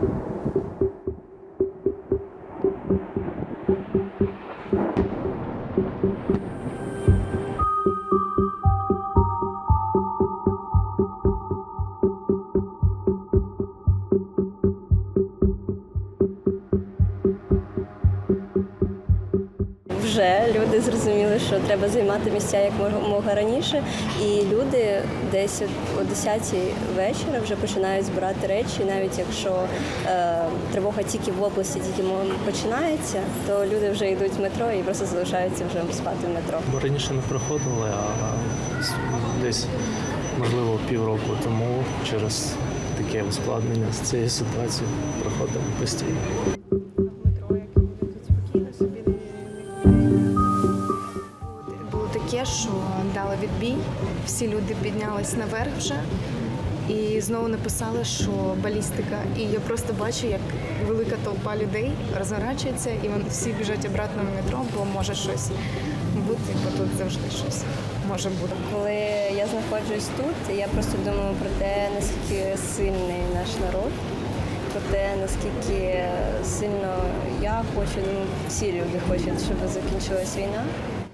Thank you. Вже люди зрозуміли, що треба займати місця як мога раніше, і люди десь о 10 вечора вже починають збирати речі, навіть якщо е, тривога тільки в області, тільки починається, то люди вже йдуть в метро і просто залишаються вже спати в метро. Бо раніше не приходили, а десь, можливо, півроку тому через таке ускладнення з цією ситуацією приходимо постійно. Таке, що дали відбій, всі люди піднялись наверх вже і знову написали, що балістика. І я просто бачу, як велика толпа людей розворачується, і вони всі біжать обратно в метро, бо може щось бути, бо тут завжди щось може бути. Коли я знаходжусь тут, я просто думаю про те, наскільки сильний наш народ, про те, наскільки сильно я хочу, ну всі люди хочуть, щоб закінчилась війна.